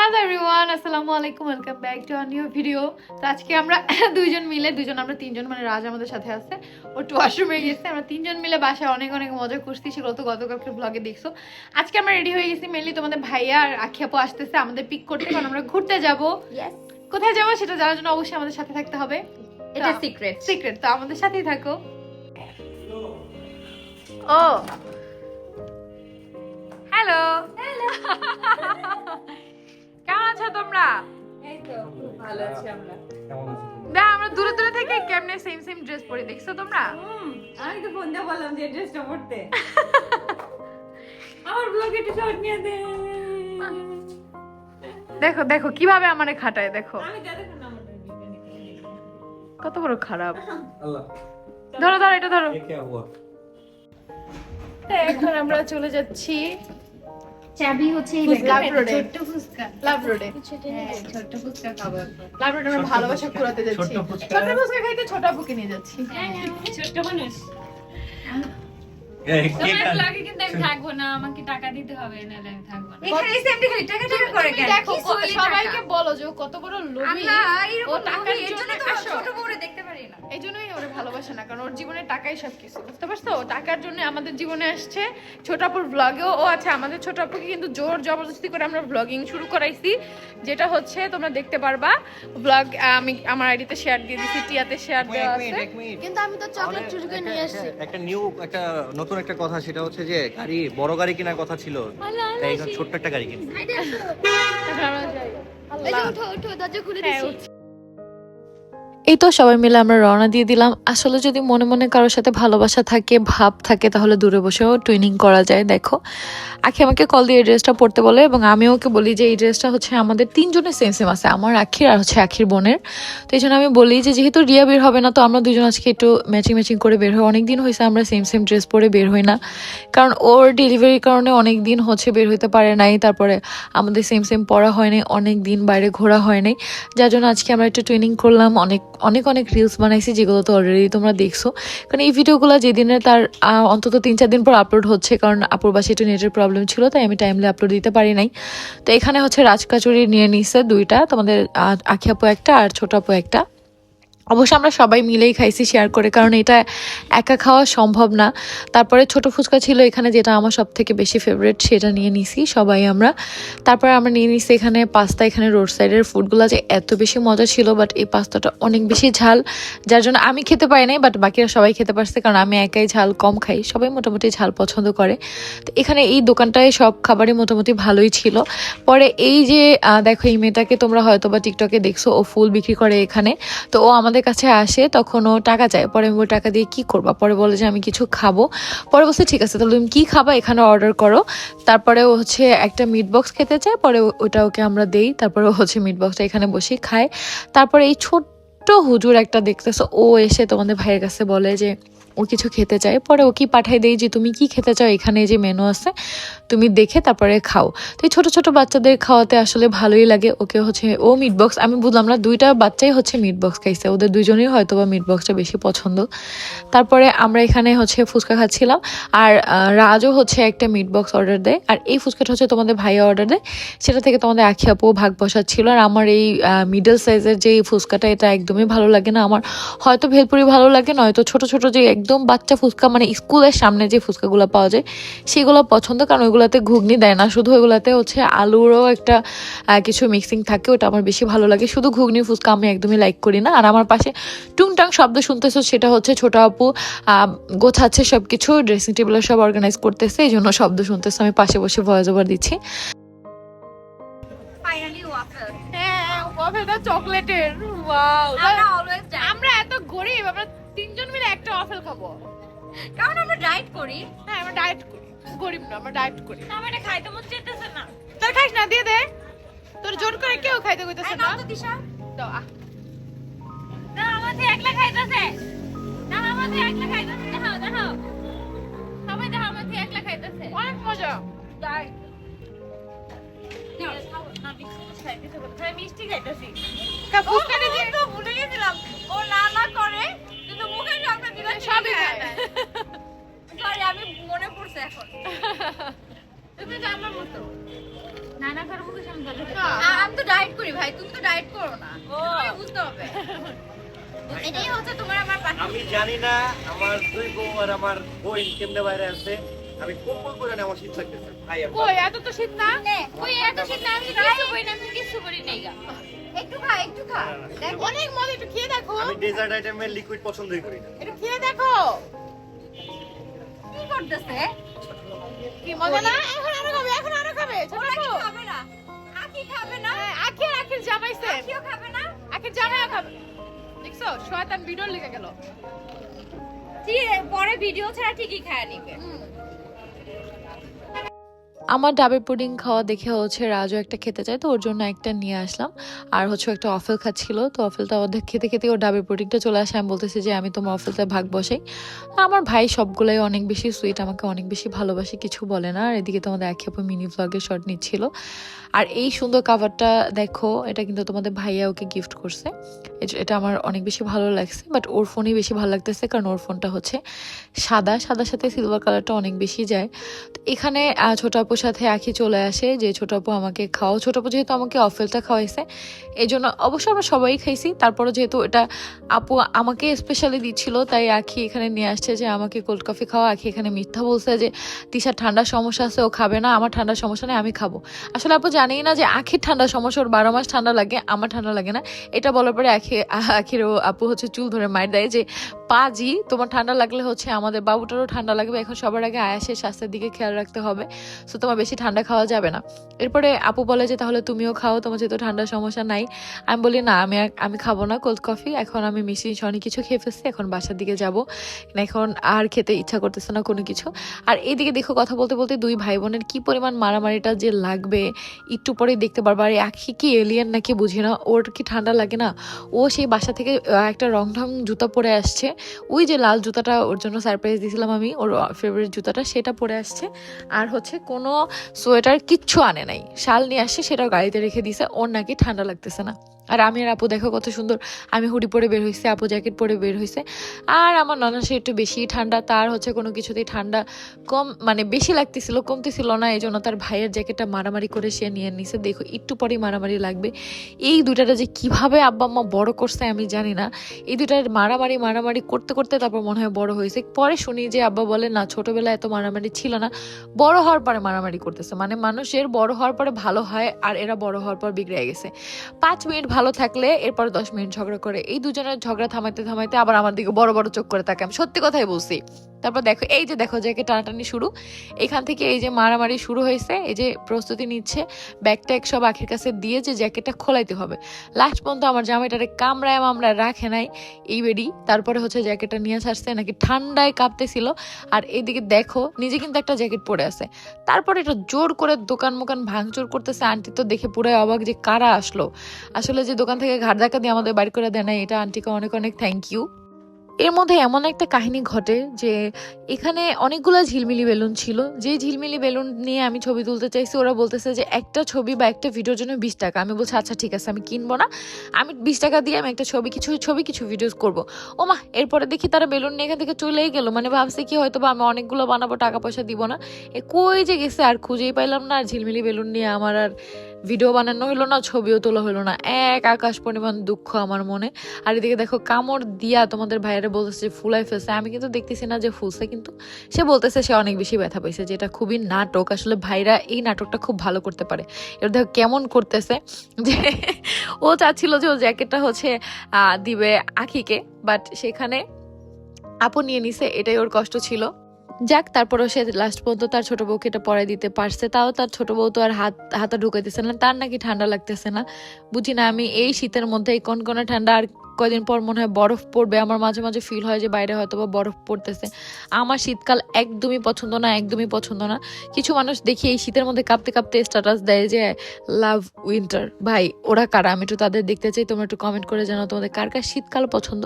Hello everyone আসসালামু আলাইকুম welcome back to new video তো আজকে আমরা দুইজন মিলে দুইজন আমরা তিনজন মানে রাজ আমাদের সাথে আছে। ও টু ওয়াশরুমে গেছে। আমরা তিনজন মিলে বাসায় অনেক অনেক মজা করছি। সেগুলো তো গতকালকে ব্লগে দেখছ। আজকে আমরা রেডি হয়ে গেছি মেনলি তোমাদের ভাইয়া আর আখিয়াপু আসতেছে আমাদের পিক করতে। কারণ আমরা ঘুরতে যাব. কোথায় যাব সেটা জানার জন্য অবশ্যই আমাদের সাথে থাকতে হবে। এটা সিক্রেট সিক্রেট তো আমাদের সাথেই থাকো। ও। হ্যালো কেমন আচ্ছা, আছো তোমরা? আমরা দূরে থেকে কেমনে সেম সেম ড্রেস পরে দেখছ তোমরা? আমি তো বললাম দেখো দেখো কীভাবে আমারে খাটায় দেখো। কত বড় খারাপ। ধরো ধরো এটা ধরো। এখন আমরা চলে যাচ্ছি চাবি হচ্ছে এই লাভ ছোট্ট ফুচকা। ছোট্ট ফুচকা খাব। ভালোবাসা কুড়াতে যাচ্ছি। ছোট্ট ফুচকা। খাইতে ছোট নিয়ে যাচ্ছি। ছোট্ট মানুষ। দেখো সবাইকে বলো যে কত বড় না। এই জন্যই ওরা ভালোবাসে না কারণ ওর জীবনে টাকাই সবকিছু। বুঝতে পারছ? টাকার জন্য আমাদের জীবনে আসছে ছোট আপুর ব্লগেও ও আছে আমাদের ছোট আপুকে কিন্তু জোর জবরদস্তি করে আমরা ব্লগিং শুরু করাইছি যেটা হচ্ছে তোমরা দেখতে পারবা। ব্লগ আমি আমার আইডিতে শেয়ার দিয়ে দিছি টিয়াতে শেয়ার দেওয়া আছে। কিন্তু আমি তো চকলেট চুরি করে নিয়ে আসছি। একটা নিউ একটা নতুন একটা কথা সেটা হচ্ছে যে গাড়ি বড় গাড়ি কেনার কথা ছিল। তাই এখন ছোট্ট একটা গাড়ি কিনছি। আমরা যাই এই যে আল্লাহ। উঠো উঠো দরজা খুলে হ্যাঁ, দিছি। এই তো সবাই মিলে আমরা রওনা দিয়ে দিলাম। আসলে যদি মনে মনে কারোর সাথে ভালোবাসা থাকে, ভাব থাকে, তাহলে দূরে বসেও টুইনিং করা যায়, দেখো। আখি আমাকে কল দিয়ে এই ড্রেসটা পরতে বলে এবং আমি ওকে বলি যে, এই ড্রেসটা হচ্ছে আমাদের তিনজনের সেম সেম আছে, আমার আখির আর হচ্ছে আখির বোনের। তো এই জন্য আমি বলি যে, যেহেতু রিয়া বের হবে না, তো আমরা দুজন আজকে একটু ম্যাচিং ম্যাচিং করে বের হই। অনেক দিন হয়েছে আমরা সেম সেম ড্রেস পরে বের হই না। কারণ ওর ডেলিভারির কারণে অনেক দিন হচ্ছে বের হইতে পারে নাই, তারপরে আমাদের সেম সেম পড়া হয় নাই অনেক দিন বাইরে ঘোরা হয় নাই। যার জন্য আজকে আমরা একটু ট্রেনিং করলাম, অনেক অনেক অনেক রিলস বানাইছি যেগুলো তো অলরেডি তোমরা দেখছ। কারণ এই ভিডিওগুলো যেদিনে তার অন্তত তিন চার দিন পর আপলোড হচ্ছে, কারণ আপুর বাসে একটু নেটের প্রবলেম ছিল, তাই আমি টাইমলি আপলোড দিতে পারি নাই। তো এখানে হচ্ছে রাজকাচুরি নিয়ে নিছে দুইটা, তোমাদের আখি আপু একটা আর ছোট আপু একটা। অবশ্য আমরা সবাই মিলেই খাইছি শেয়ার করে, কারণ এটা একা খাওয়া সম্ভব না। তারপরে ছোট ফুচকা ছিল এখানে যেটা আমার সব থেকে বেশি ফেভারিট সেটা নিয়ে নিছি সবাই আমরা। তারপরে আমরা নিয়ে নিছি এখানে পাস্তা, এখানে রোড সাইডের ফুডগুলো যে এত বেশি মজা ছিল বাট এই পাস্তাটা অনেক বেশি ঝাল, যার জন্য আমি খেতে পারি নাই বাট বাকিরা সবাই খেতে পারছে, কারণ আমি একাই ঝাল কম খাই, সবাই মোটামুটি ঝাল পছন্দ করে। তো এখানে এই দোকানটায় সব খাবারই মোটামুটি ভালোই ছিল। পরে এই যে দেখো এই মেয়েটাকে তোমরা হয়তো বা টিকটকে দেখছ, ও ফুল বিক্রি করে এখানে। তো ও আমাদের কাছে আসে, তখন ও টাকা চায়। পরে আমি টাকা দিয়ে কি করবা? পরে বলে যে, আমি কিছু খাব। পরে বলছে, ঠিক আছে, তাহলে তুমি কি খাবা? এখানে অর্ডার করো। তারপরে ও হচ্ছে একটা মিট বক্স খেতে চায়, পরে ওটা ওকে আমরা দেই। তারপরে ও হচ্ছে মিট বক্সটা এখানে বসে খায়। তারপরে এই ছোট্ট হুজুর একটা দেখতেছে, ও এসে তোমাদের ভাইয়ের কাছে বলে যে ও কিছু খেতে চায়। পরে ও কি পাঠাই দেই যে, তুমি কি খেতে চাও? এখানে যে মেনু আছে, তুমি দেখে তারপরে খাও। তো এই ছোট ছোট বাচ্চাদের খাওয়াতে আসলে ভালোই লাগে। ওকে হচ্ছে, ও মিট বক্স আমি বুঝলাম না, দুইটা বাচ্চাই হচ্ছে মিট বক্স খাইছে। ওদের দুজনেই হয়তো বা মিট বক্সটা বেশি পছন্দ। তারপরে আমরা এখানে হচ্ছে ফুচকা খাচ্ছিলাম। আর রাজও হচ্ছে একটা মিট বক্স অর্ডার দেয়। আর এই ফুচকাটা হচ্ছে তোমাদের ভাইয়া অর্ডার দেয়। সেটা থেকে তোমাদের আখি আপু ভাগ বসাচ্ছিল। আর আমার এই মিডল সাইজের যে ফুচকাটা, এটা একদমই ভালো লাগে না। আমার হয়তো ভেলপুরি ভালো লাগে নয়তো ছোট ছোট যে একদম বাচ্চা ফুচকা মানে স্কুলের সামনে যে ফুচকাগুলো পাওয়া যায় সেগুলো পছন্দ কারণ ওইগুলোতে ঘুগনি দেয় না। শুধু ওইগুলোতে হচ্ছে আলুরও একটা কিছু মিক্সিং থাকে ওটা আমার বেশি ভালো লাগে। শুধু ঘুগনি ফুচকা আমি একদমই লাইক করি না। আর আমার পাশে টুংটাং শব্দ শুনতেছো সেটা হচ্ছে ছোট আপু গোছাচ্ছে সব কিছু ড্রেসিং টেবিলের সব অর্গানাইজ করতেছে এই জন্য শব্দ শুনতেছো আমি পাশে বসে ভয়েস ওভার দিচ্ছি। হ্যাঁ চকলেটের অলওয়েজ আমরা এত গরিব আমরা তিনজন মিলে একটা ওয়াফেল খাব। কারণ আমরা ডায়েট করি। হ্যাঁ আমরা ডায়েট করি। গরিব না আমরা ডায়েট করি। আমার এটা খাইতে মন চাইতেছে না। তোর খাইস না দিয়ে দে। তোর জোর করে কেউ খাইতে কইতেছে না। তো দিশা। তো আহ, না আমাদের একলা খাইতেছে। না আমাদের একলা খাইতেছে। দেখাও দেখাও। সবাই দেখো আমাদের একলা খাইতেছে। অনেক মজা। না মিষ্টি খাইতেছে। ভুলে গেছিলাম। ও না না করে। সবই সরি আমি মনে পড়ছে এখন। তুমি তো আমার মতো। নানা কারও মুখে সামনে না, করি ভাই তুমি তো ডায়েট করো না। বুঝতে হবে। এটাই হচ্ছে তোমার আমার আমি জানি না আমার দুই বউ আর আমার বোন কেমনে বাইরে আছে। আমি কম্বল করে আমার শীত লাগতেছে। ভাই কই এত তো শীত না? ওই এত শীত না? আমি কিছু করি না আমি কিছু করি নাই গা। একটু খা একটু খা। অনেক মজা একটু খেয়ে দেখো। আমি ডেজার্ট আইটেমের লিকুইড পছন্দই করি না। খেয়ে দেখো। কি করতেছে? কি মজা না? এখন আরও খাবে এখন আরও খাবে ছোট খাবে না? আখি খাবে না? হ্যাঁ, আখের আখের জামাইছে আখিও খাবে না? আখের জামাইও খাবে। দেখছ? শয়তান ভিডিও লিখে গেল। পরে ভিডিও ছাড়া ঠিকই খায় নিবে। আমার ডাবের পুডিং খাওয়া দেখে হচ্ছে রাজু একটা খেতে চায়, তো ওর জন্য একটা নিয়ে আসলাম। আর হচ্ছে একটা অফেল খাচ্ছিল, তো অফেলটা অর্ধেক খেতে খেতে ওর ডাবের পুডিংটা চলে আসে। আমি বলতেছি যে আমি তোমার অফেলটা ভাগ বসাই। আমার ভাই সবগুলোই অনেক বেশি সুইট আমাকে অনেক বেশি ভালোবাসে, কিছু বলে না। আর এদিকে তোমাদের এক আপু মিনি ভ্লগের শট নিচ্ছিল। আর এই সুন্দর কাভারটা দেখো, এটা কিন্তু তোমাদের ভাইয়া ওকে গিফট করছে। এটা আমার অনেক বেশি ভালো লাগছে বাট ওর ফোনই বেশি ভালো লাগতেছে, কারণ ওর ফোনটা হচ্ছে সাদা। সাদার সাথে সিলভার কালারটা অনেক বেশি যায়। তো এখানে ছোট আপুর সাথে আখি চলে আসে যে, ছোট আপু, আমাকে খাও। ছোট আপু যেহেতু আমাকে অফেলটা খাওয়াইছে এই জন্য অবশ্য আমরা সবাই খাইছি। তারপরে যেহেতু এটা আপু আমাকে স্পেশালি দিচ্ছিল, তাই আখি এখানে নিয়ে আসছে যে, আমাকে কোল্ড কফি খাওয়া আখি এখানে মিথ্যা বলছে যে, তিশার ঠান্ডার সমস্যা আছে, ও খাবে না, আমার ঠান্ডার সমস্যা নেই, আমি খাব। আসলে আপু জানেই না যে, আখির ঠান্ডার সমস্যা, ওর বারো মাস ঠান্ডা লাগে, আমার ঠান্ডা লাগে না। এটা বলার পরে আখি আখির ও আপু হচ্ছে চুল ধরে মার দেয় যে পাজি তোমার ঠান্ডা লাগলে হচ্ছে আমাদের বাবুটারও ঠান্ডা লাগবে, এখন সবার আগে আয়াসের স্বাস্থ্যের দিকে খেয়াল রাখতে হবে। সো তোমার বেশি ঠান্ডা খাওয়া যাবে না। এরপরে আপু বলে যে, তাহলে তুমিও খাও, তোমার যেহেতু ঠান্ডার সমস্যা নাই। আমি বলি, না, আমি আমি খাব না কোল্ড কফি এখন আমি মিষ্টি অনেক কিছু খেয়ে ফেলছি, এখন বাসার দিকে যাব। এখন আর খেতে ইচ্ছা করতেছে না কোনো কিছু। আর এইদিকে দেখো, কথা বলতে বলতে দুই ভাই বোনের কী পরিমাণ মারামারিটা যে লাগবে, একটু পরেই দেখতে পারব। আর আখি কি এলিয়ান নাকি বুঝি না, ওর কি ঠান্ডা লাগে না? ও সেই বাসা থেকে একটা রং ঢং জুতা পরে আসছে। ওই যে লাল জুতাটা ওর জন্য সারপ্রাইজ দিয়েছিলাম আমি, ওর ফেভারিট জুতাটা, সেটা পরে আসছে। আর হচ্ছে কোনো সোয়েটার কিচ্ছু আনে নাই। শাল নিয়ে আসছে, সেটাও গাড়িতে রেখে দিছে, ওর নাকি ঠান্ডা লাগতেছে না। আর আমি আর আপু দেখো কত সুন্দর। আমি হুডি পরে বের হয়েছে আপু জ্যাকেট পরে বের হয়েছে আর আমার নানা সে একটু বেশি ঠান্ডা, তার হচ্ছে কোনো কিছুতেই ঠান্ডা কম মানে বেশি লাগতেছিল, কমতেছিল না এই জন্য তার ভাইয়ের জ্যাকেটটা মারামারি করে সে নিয়ে নিছে। দেখো, একটু পরেই মারামারি লাগবে। এই দুইটাটা যে কীভাবে আব্বা আম্মা বড় করছে আমি জানি না। এই দুইটার মারামারি মারামারি করতে করতে তারপর মনে হয় বড় হয়েছে। পরে শুনি যে আব্বা বলে, না, ছোটবেলায় এত মারামারি ছিল না। বড় হওয়ার পরে মারামারি করতেছে। মানে মানুষের বড় হওয়ার পরে ভালো হয়, আর এরা বড় হওয়ার পর বিগড়ে গেছে। পাঁচ মিনিট ভালো থাকলে এরপর দশ মিনিট ঝগড়া করে, এই দুজনের ঝগড়া থামাইতে থামাইতে আবার আমার দিকে বড় বড় চোখ করে থাকে আমি সত্যি কথাই বলছি। তারপর দেখো, এই যে দেখো যে টানাটানি শুরু। এখান থেকে এই যে মারামারি শুরু হয়েছে, এই যে প্রস্তুতি নিচ্ছে ব্যাগ ট্যাগ সব আখের কাছে দিয়ে যে জ্যাকেটটা খোলাইতে হবে। লাস্ট পর্যন্ত আমার জামাইটারে কামড়ায় মামড়ায় রাখে নাই এই বেডি। তারপরে হচ্ছে জ্যাকেটটা নিয়ে আসছে নাকি ঠান্ডায় কাঁপতেছিল। আর এইদিকে দেখো, নিজে কিন্তু একটা জ্যাকেট পরে আছে। তারপরে এটা জোর করে দোকান মোকান ভাঙচুর করতেছে, আন্টি তো দেখে পুরো অবাক যে কারা আসলো। আসলে যে দোকান থেকে ঘাট ধাক্কা দিয়ে আমাদের বাড়ি করে দেয় না এটা আন্টিকে অনেক অনেক থ্যাংক ইউ এর মধ্যে এমন একটা কাহিনী ঘটে যে এখানে অনেকগুলো ঝিলমিলি বেলুন ছিল। যে ঝিলমিলি বেলুন নিয়ে আমি ছবি তুলতে চাইছি, ওরা বলতেছে যে একটা ছবি বা একটা ভিডিওর জন্য বিশ টাকা। আমি বলছি আচ্ছা ঠিক আছে, আমি কিনবো না। আমি বিশ টাকা দিয়ে আমি একটা ছবি, কিছু ছবি, কিছু ভিডিওস করব। ও মা, এরপরে দেখি তারা বেলুন নিয়ে এখান থেকে চলেই গেল। মানে ভাবছে কি হয়তো বা আমি অনেকগুলো বানাবো, টাকা পয়সা দিব না। এ কই যে গেছে আর খুঁজেই পাইলাম না আর ঝিলমিলি বেলুন নিয়ে আমার আর ভিডিও বানানো হলো না, ছবিও তোলা হলো না। এক আকাশ পরিমাণ দুঃখ আমার মনে। আর এদিকে দেখো, কামড় দিয়া তোমাদের ভাইয়ারে বলতেছে যে ফুলাই ফেলছে। আমি কিন্তু দেখতেছি না যে ফুলছে, কিন্তু সে বলতেছে সে অনেক বেশি ব্যথা পাইছে, যেটা খুবই নাটক। আসলে ভাইরা এই নাটকটা খুব ভালো করতে পারে। এবার দেখো কেমন করতেছে যে ও চাচ্ছিল যে ও জ্যাকেটটা হচ্ছে দিবে আখিকে, বাট সেখানে আপু নিয়ে নিছে, এটাই ওর কষ্ট ছিল। যাক, তারপরও সে লাস্ট পর্যন্ত তার ছোট বউকে এটা পরাই দিতে পারছে। তাও তার ছোট বউ তো আর হাত হাতে ঢুকাইতেছে না। তার নাকি ঠান্ডা লাগতেছে না। বুঝি না আমি এই শীতের মধ্যে এই কোন ঠান্ডা আর কয়দিন পর মনে হয় বরফ পড়বে, আমার মাঝে মাঝে ফিল হয় যে বাইরে হয়তো বা বরফ পড়তেছে। আমার শীতকাল একদমই পছন্দ না, একদমই পছন্দ না। কিছু মানুষ দেখি এই শীতের মধ্যে কাঁপতে কাঁপতে স্ট্যাটাস দেয় যে লাভ উইন্টার ভাই, ওরা কারা? আমি একটু তাদের দেখতে চাই, তোমরা একটু কমেন্ট করে জানাও তোমাদের কার কার শীতকাল পছন্দ।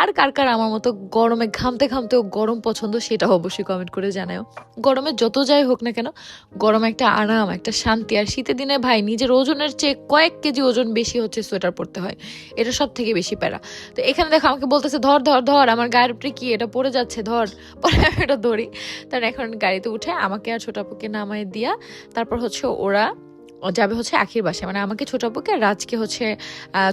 আর কার কার আমার মতো গরমে ঘামতে ঘামতেও গরম পছন্দ সেটা অবশ্যই কমেন্ট করে জানাও গরমে যত যাই হোক না কেন, গরমে একটা আরাম, একটা শান্তি। আর শীতের দিনে ভাই, নিজের ওজনের চেয়ে কয়েক কেজি ওজন বেশি হচ্ছে সোয়েটার পরতে হয়। এটা সব থেকে বেশি প্যারা তো এখানে দেখো আমাকে বলতেছে, ধর ধর ধর, আমার গায়ের কি এটা পড়ে যাচ্ছে? ধর। পরে আমি এটা ধরি। তার এখন গাড়িতে উঠে আমাকে আর ছোট আপুকে নামায় দিয়া তারপর হচ্ছে ওরা যাবে হচ্ছে আখির বাসায়। মানে আমাকে ছোটাপুকে রাজকে হচ্ছে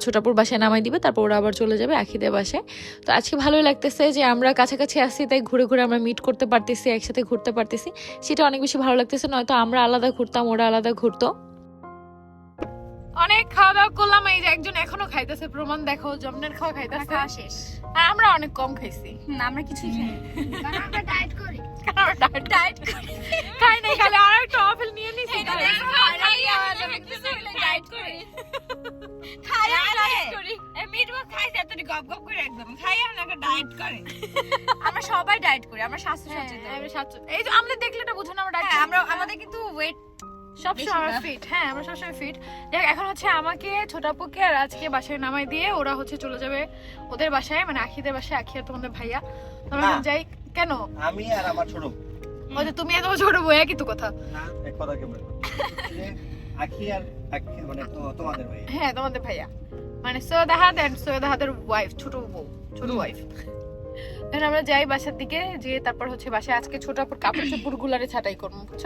ছোটাপুর বাসায় নামাই দিবে, তারপর ওরা আবার চলে যাবে আখিদের বাসায়। তো আজকে ভালোই লাগতেছে যে আমরা কাছাকাছি আসছি তাই ঘুরে ঘুরে আমরা মিট করতে পারতেছি, একসাথে ঘুরতে পারতেছি। সেটা অনেক বেশি ভালো লাগতেছে, নয়তো আমরা আলাদা ঘুরতাম, ওরা আলাদা ঘুরতো। অনেক খাওয়া দাওয়া করলাম এই যে একজন এখনও খাইতেছে প্রমাণ দেখো জমনের খাওয়া খাইতেছে। খাওয়া শেষ। আর আমরা অনেক কম খাইছি। না আমরা কিছুই খাই কারণ আমরা ডায়েট করি। ডায়েট খাই নাই খালি আর একটা আপেল নিয়ে নিছি খাই আমার কিছু diet করি। খাই diet করি। এই খাইছে এতটি গপ গপ করে একদম। খাই আর নাকি diet করে। আমরা সবাই ডায়েট করি আমরা স্বাস্থ্য সচেতন। হ্যাঁ, আমি সাতশো- এই যে আমাদের দেখলে এটা বুঝুন আমরা হ্যাঁ, আমরা আমাদের কিন্তু ওয়েট সবসময় আমরা ফিট হ্যাঁ আমরা সবসময় ফিট দেখ এখন হচ্ছে আমাকে ছোটাপুকে আর আজকে বাসায় নামাই দিয়ে ওরা হচ্ছে চলে যাবে ওদের বাসায় মানে আখিদের বাসায় আখি আর তোমাদের ভাইয়া। আমরা যাই কেন? আমি আর আমার ছোট ওই যে তুমি এত ছোট বই একই তো কথা। না এক কথা কেমন? আখি আর আখি মানে তোমাদের ভাই হ্যাঁ তোমাদের ভাইয়া। মানে সৈয়দ আহাদ এন্ড সৈয়দ আহাদের ওয়াইফ ছোট বউ ছোট ওয়াইফ এখন আমরা যাই বাসার দিকে যে তারপর হচ্ছে বাসায় আজকে ছোট আপুর কাপড় চোপড় গুলারে ছাটাই করব বুঝছ?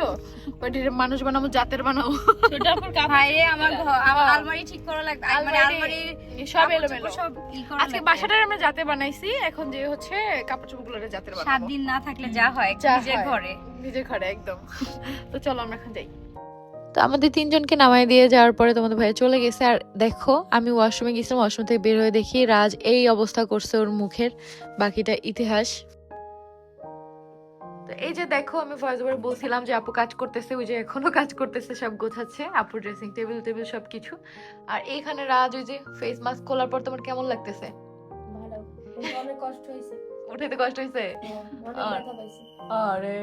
ওই মানুষ বানাবো জাতের বানাবো। ভাই রে আমার আমার আলমারি ঠিক করা লাগবে মানে আলমারি, সব এলোমেলো। সব আজকে। বাসাটার আমরা জাতে বানাইছি এখন যে হচ্ছে কাপড় চোপড় গুলারে জাতের সাত দিন না থাকলে যা হয় যা নিজের ঘরে। নিজের ঘরে একদম। তো চলো আমরা এখন যাই। তো আমাদের তিনজনকে নামাই দিয়ে যাওয়ার পরে তোমাদের ভাইয়া চলে গেছে। আর দেখো আমি ওয়াশরুমে গেছিলাম ওয়াশরুম থেকে বের হয়ে দেখি রাজ এই অবস্থা করছে ওর মুখের বাকিটা ইতিহাস। তো এই যে দেখো আমি ফয়েজ ভাই বলছিলাম যে আপু কাজ করতেছে ওই যে এখনও কাজ করতেছে সব গোছাচ্ছে আপুর ড্রেসিং টেবিল টেবিল সব কিছু আর এইখানে রাজ ওই যে ফেস মাস্ক খোলার পর তোমার কেমন লাগতেছে? ভালো। অনেক কষ্ট হয়েছে উঠাইতে কষ্ট হয়েছে পাইছি। আরে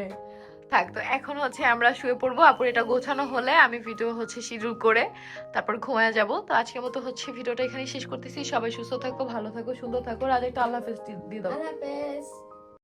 থাক, তো এখন হচ্ছে আমরা শুয়ে পড়ব। আপুর এটা গোছানো হলে আমি ভিডিও হচ্ছে শিডিউল করে তারপর ঘুমায় যাব। তো আজকে মতো হচ্ছে ভিডিওটা এখানে শেষ করতেছি। সবাই সুস্থ থাকো, ভালো থাকো, সুন্দর থাকো। রাজ একটা আল্লাহ হাফেজ দিয়ে দাও। আল্লাহ হাফেজ।